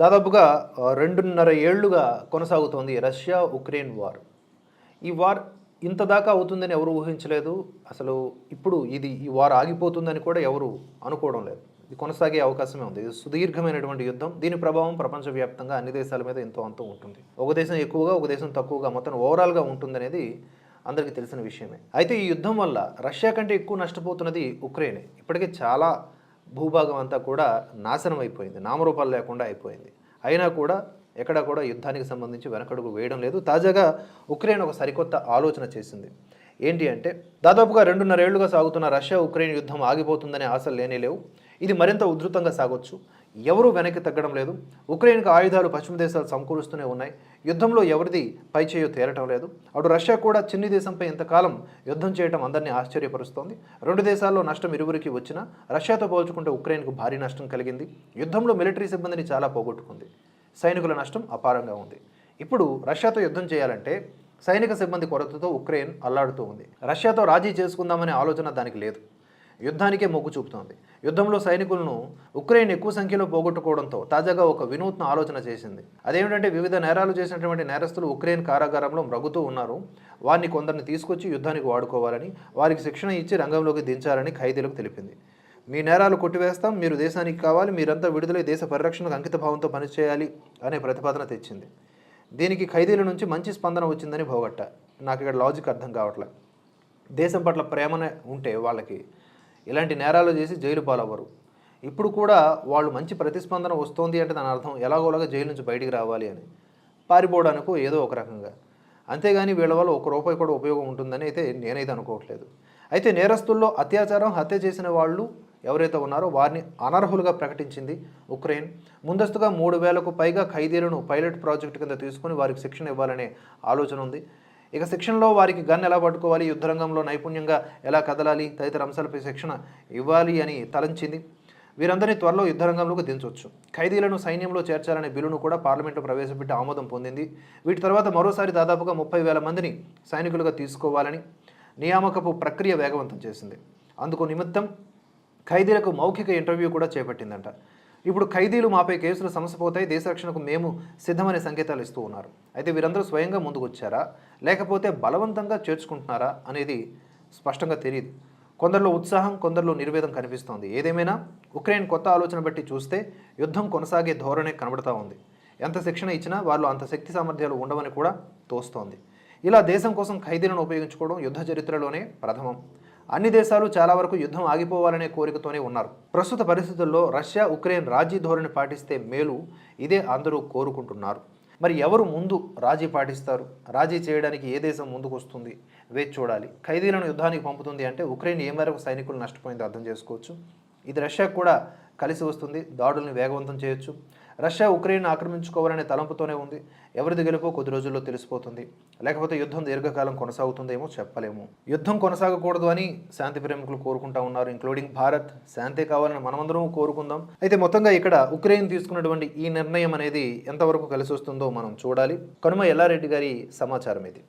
దాదాపుగా రెండున్నర ఏళ్ళుగా కొనసాగుతోంది రష్యా ఉక్రెయిన్ వార్. ఈ వార్ ఇంత దాకా అవుతుందని ఎవరు ఊహించలేదు. అసలు ఇప్పుడు ఇది ఈ వార్ ఆగిపోతుందని కూడా ఎవరు అనుకోవడం లేదు. ఇది కొనసాగే అవకాశమే ఉంది. ఇది సుదీర్ఘమైనటువంటి యుద్ధం. దీని ప్రభావం ప్రపంచవ్యాప్తంగా అన్ని దేశాల మీద ఎంతో అంత ఉంటుంది. ఒక దేశం ఎక్కువగా ఒక దేశం తక్కువగా మొత్తం ఓవరాల్గా ఉంటుందనేది అందరికీ తెలిసిన విషయమే. అయితే ఈ యుద్ధం వల్ల రష్యా కంటే ఎక్కువ నష్టపోతున్నది ఉక్రెయినే. ఇప్పటికే చాలా భూభాగం అంతా కూడా నాశనం అయిపోయింది. నామరూపాలు లేకుండా అయిపోయింది. అయినా కూడా ఎక్కడ కూడా యుద్ధానికి సంబంధించి వెనకడుగు వేయడం లేదు. తాజాగా ఉక్రెయిన్ ఒక సరికొత్త ఆలోచన చేసింది. ఏంటి అంటే దాదాపుగా రెండున్నరేళ్ళుగా సాగుతున్న రష్యా ఉక్రెయిన్ యుద్ధం ఆగిపోతుందనే ఆశలు లేనే లేవు. ఇది మరింత ఉధృతంగా సాగొచ్చు. ఎవరూ వెనక్కి తగ్గడం లేదు. ఉక్రెయిన్కు ఆయుధాలు పశ్చిమ దేశాలు సమకూరుస్తూనే ఉన్నాయి. యుద్ధంలో ఎవరిది పైచేయో తేలటం లేదు. అటు రష్యా కూడా చిన్ని దేశంపై ఇంతకాలం యుద్ధం చేయడం అందరినీ ఆశ్చర్యపరుస్తోంది. రెండు దేశాల్లో నష్టం ఇరువురికి వచ్చినా రష్యాతో పోల్చుకుంటే ఉక్రెయిన్కు భారీ నష్టం కలిగింది. యుద్ధంలో మిలిటరీ సిబ్బందిని చాలా పోగొట్టుకుంది. సైనికుల నష్టం అపారంగా ఉంది. ఇప్పుడు రష్యాతో యుద్ధం చేయాలంటే సైనిక సిబ్బంది కొరతతో ఉక్రెయిన్ అల్లాడుతూ ఉంది. రష్యాతో రాజీ చేసుకుందామనే ఆలోచన దానికి లేదు. యుద్ధానికే మొగ్గు చూపుతోంది. యుద్ధంలో సైనికులను ఉక్రెయిన్ ఎక్కువ సంఖ్యలో పోగొట్టుకోవడంతో తాజాగా ఒక వినూత్న ఆలోచన చేసింది. అదేమిటంటే వివిధ నేరాలు చేసినటువంటి నేరస్తులు ఉక్రెయిన్ కారాగారంలో మ్రగుతూ ఉన్నారు. వారిని కొందరిని తీసుకొచ్చి యుద్ధానికి వాడుకోవాలని వారికి శిక్షణ ఇచ్చి రంగంలోకి దించాలని ఖైదీలకు తెలిపింది. మీ నేరాలు కొట్టివేస్తాం మీరు దేశానికి కావాలి మీరంతా విడుదలై దేశ పరిరక్షణకు అంకితభావంతో పనిచేయాలి అనే ప్రతిపాదన తెచ్చింది. దీనికి ఖైదీల నుంచి మంచి స్పందన వచ్చిందని భోగట్ట. నాకు ఇక్కడ లాజిక్ అర్థం కావట్లేదు దేశం పట్ల ప్రేమనే ఉంటే వాళ్ళకి ఇలాంటి నేరాలు చేసి జైలు పాలవ్వరు. ఇప్పుడు కూడా వాళ్ళు మంచి ప్రతిస్పందన వస్తోంది అంటే దాని అర్థం ఎలాగోలాగా జైలు నుంచి బయటికి రావాలి అని. పారిపోవడానికో ఏదో ఒక రకంగా. అంతేగాని వీళ్ళ వల్ల ఒక రూపాయి కూడా ఉపయోగం ఉంటుందని అయితే నేనైతే అనుకోవట్లేదు. అయితే నేరస్తుల్లో అత్యాచారం హత్య చేసిన వాళ్ళు ఎవరైతే ఉన్నారో వారిని అనర్హులుగా ప్రకటించింది ఉక్రెయిన్. ముందస్తుగా మూడు వేలకు పైగా ఖైదీలను పైలట్ ప్రాజెక్టు కింద తీసుకుని వారికి శిక్షణ ఇవ్వాలనే ఆలోచన ఉంది. ఇక శిక్షణలో వారికి గన్ ఎలా పట్టుకోవాలి? యుద్ధరంగంలో నైపుణ్యంగా ఎలా కదలాలి? తదితర అంశాలపై శిక్షణ ఇవ్వాలి అని తలంచింది. వీరందరినీ త్వరలో యుద్ధరంగంలోకి దించవచ్చు ఖైదీలను సైన్యంలో చేర్చాలనే బిల్లును కూడా పార్లమెంటు ప్రవేశపెట్టి ఆమోదం పొందింది. వీటి తర్వాత మరోసారి దాదాపుగా ముప్పై వేల మందిని సైనికులుగా తీసుకోవాలని నియామకపు ప్రక్రియ వేగవంతం చేసింది. అందుకు నిమిత్తం ఖైదీలకు మౌఖిక ఇంటర్వ్యూ కూడా చేపట్టిందంట. ఇప్పుడు ఖైదీలు మాపై కేసులు సమసిపోతాయి దేశ రక్షణకు మేము సిద్ధమనే సంకేతాలు ఇస్తూ ఉన్నారు. అయితే వీరందరూ స్వయంగా ముందుకు వచ్చారా లేకపోతే బలవంతంగా చేర్చుకుంటున్నారా అనేది స్పష్టంగా తెలియదు కొందరిలో ఉత్సాహం కొందరిలో నిర్వేదం కనిపిస్తోంది. ఏదేమైనా? ఉక్రెయిన్ కొత్త ఆలోచన బట్టి చూస్తే యుద్ధం కొనసాగే ధోరణే కనబడతా ఉంది. ఎంత శిక్షణ ఇచ్చినా వాళ్ళు అంత శక్తి సామర్థ్యాలు ఉండవని కూడా తోస్తోంది. ఇలా దేశం కోసం ఖైదీలను ఉపయోగించుకోవడం యుద్ధ చరిత్రలోనే ప్రథమం. అన్ని దేశాలు చాలా వరకు యుద్ధం ఆగిపోవాలనే కోరికతోనే ఉన్నారు. ప్రస్తుత పరిస్థితుల్లో రష్యా ఉక్రెయిన్ రాజీ ధోరణి పాటిస్తే మేలు ఇదే అందరూ కోరుకుంటున్నారు. మరి ఎవరు ముందు రాజీ పాటిస్తారు? రాజీ చేయడానికి ఏ దేశం ముందుకు వస్తుంది వేచి చూడాలి. ఖైదీలను యుద్ధానికి పంపుతుంది అంటే ఉక్రెయిన్ ఏ మేరకు సైనికులు నష్టపోయిందో అర్థం చేసుకోవచ్చు. ఇది రష్యాకు కూడా కలిసి వస్తుంది దాడుల్ని వేగవంతం చేయొచ్చు. రష్యా ఉక్రెయిన్ ఆక్రమించుకోవాలనే తలంపుతోనే ఉంది. ఎవరిది గెలుపో కొద్ది రోజుల్లో తెలిసిపోతుంది. లేకపోతే యుద్ధం దీర్ఘకాలం కొనసాగుతుందేమో చెప్పలేము. యుద్ధం కొనసాగకూడదు అని శాంతి ప్రేమికులు కోరుకుంటా ఉన్నారు ఇంక్లూడింగ్ భారత్. శాంతి కావాలని మనమందరం కోరుకుందాం. అయితే మొత్తంగా ఇక్కడ ఉక్రెయిన్ తీసుకున్నటువంటి ఈ నిర్ణయం అనేది ఎంతవరకు కలిసి వస్తుందో మనం చూడాలి. కనుమ ఎల్లారెడ్డి గారి సమాచారం ఇది